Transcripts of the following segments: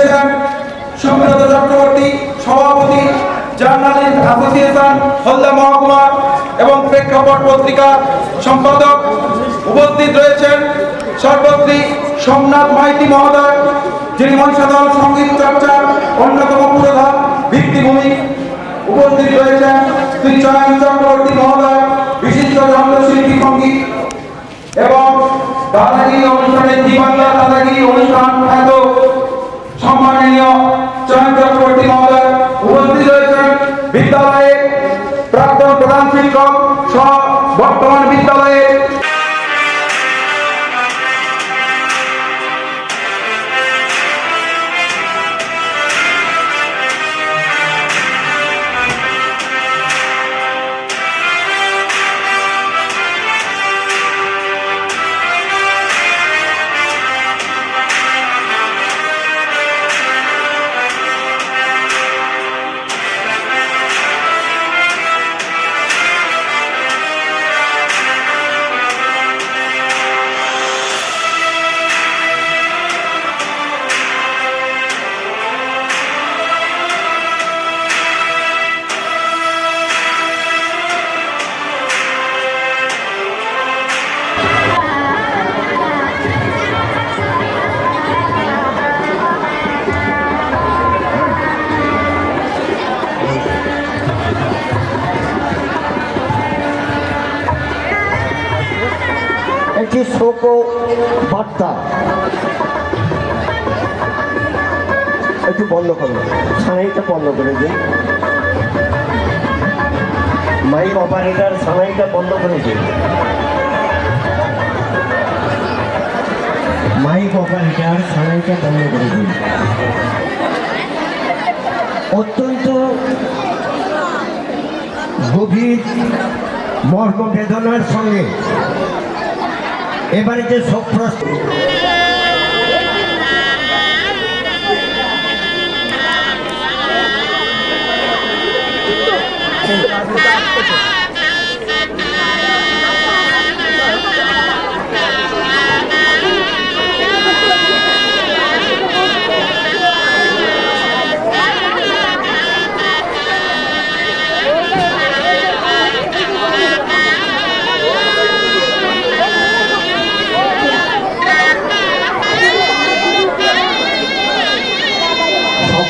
চেয়েছেন সম্রাট চক্রবর্তী সভাপতি, জার্নালিস্ট অ্যাসোসিয়েশন, হলদা মহকুমা এবং প্রেক্ষাপট পত্রিকা সম্পাদক উপস্থিত রয়েছেন সর্বশ্রী সোমনাথ মাইতি মহোদয়, যিনি মনসাদল সংগীত চর্চার অন্যতম পুরোধা ভিত্তিভূমি। উপস্থিত রয়েছেন শ্রী চয়ন চক্রবর্তী মহোদয়, বিশিষ্ট যন্ত্রশিল্পী সংগীত এবং দাদাগিরি অনুষ্ঠানের জীবন দাদাগিরি অনুষ্ঠান খ্যাত রয়েছেন বিদ্যালয়ে প্রাক্তন প্রধান শিক্ষক সহ বর্তমান বিদ্যালয়ে একটি শোক বার্তা। একটু বন্ধ করো। সানাইটা বন্ধ করে দিন। মাইক অপারেটার সানাইটা বন্ধ করে দিন। মাইক অপারেটার সানাইটা বন্ধ করে দিন। অত্যন্ত গভীর মর্মবেদনার সঙ্গে এবারে যে শোক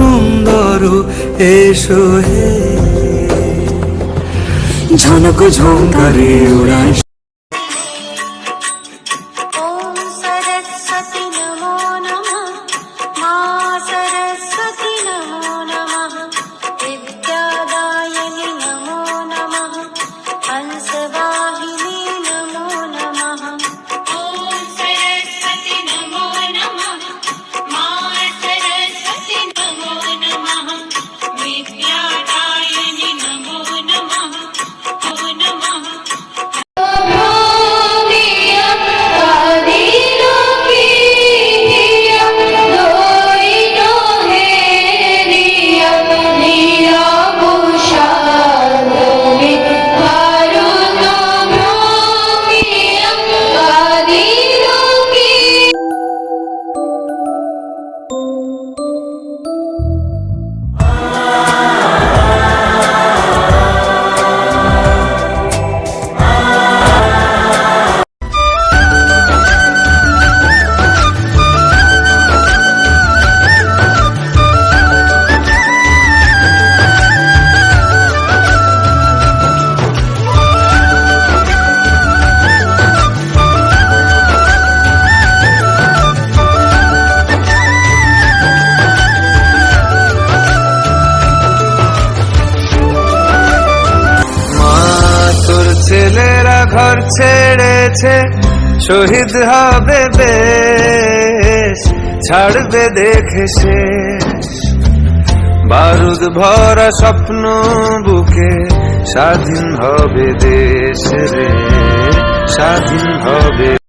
সুন্দর এসো হে। ঝনক ঝঙ্কারে উড়ায় ছেড়েছে, শহীদ হবে বেশ, ছাড়বে দেখে বারুদ ভরা স্বপ্ন বুকে, স্বাধীন হবে দেশ রে, স্বাধীন হবে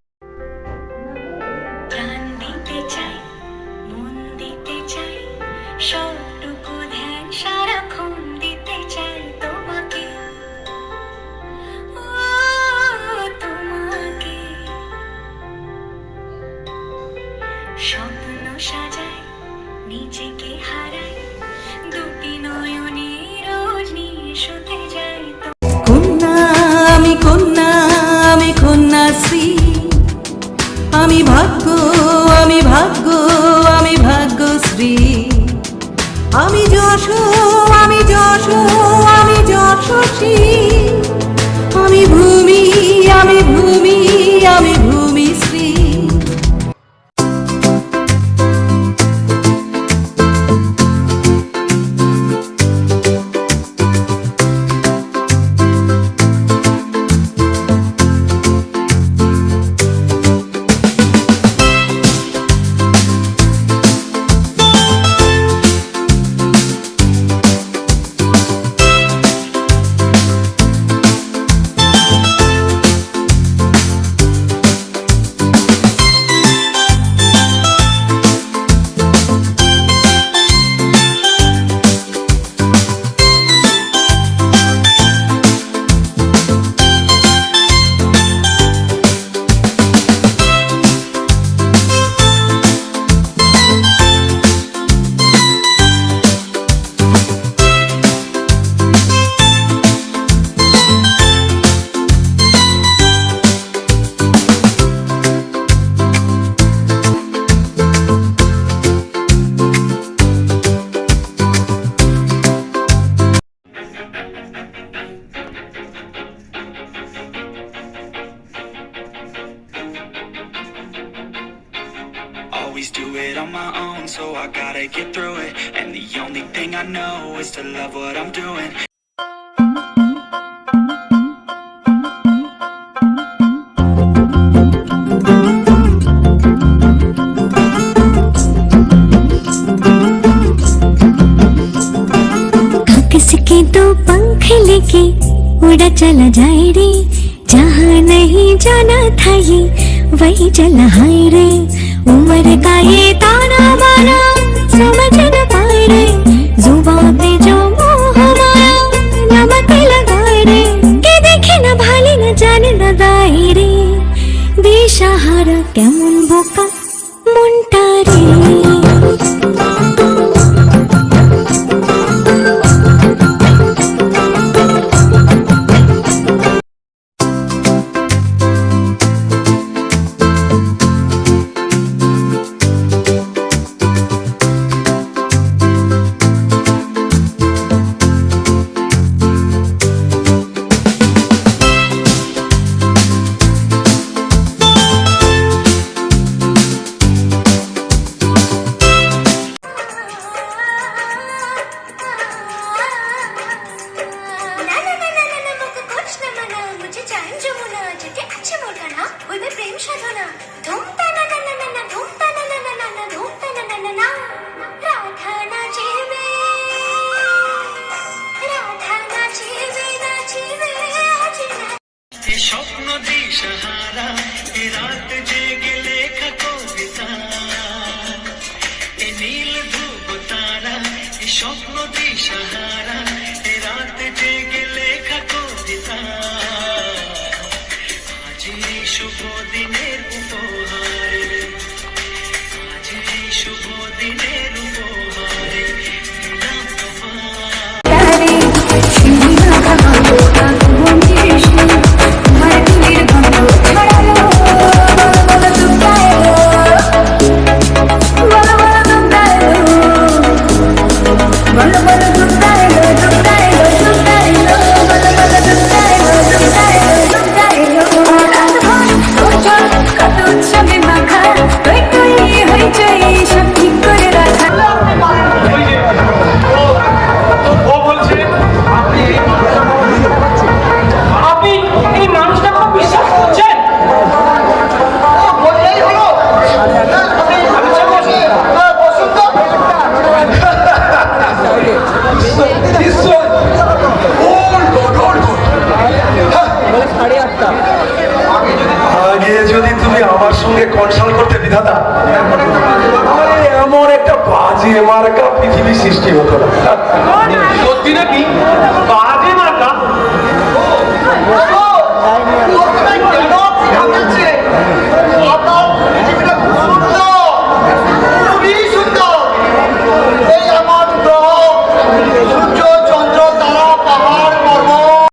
उड़ा चला जाए रे। जहाँ नहीं जाना था ये, वही चला हाय रे। उम्र का ये ताना माना সাধনা স্বপ্ন দিশাহারা এ এ স্বপ্ন এমন একটা বাজে মার্কা পৃথিবী সৃষ্টি হতো না। সত্যি নাকি? বাজে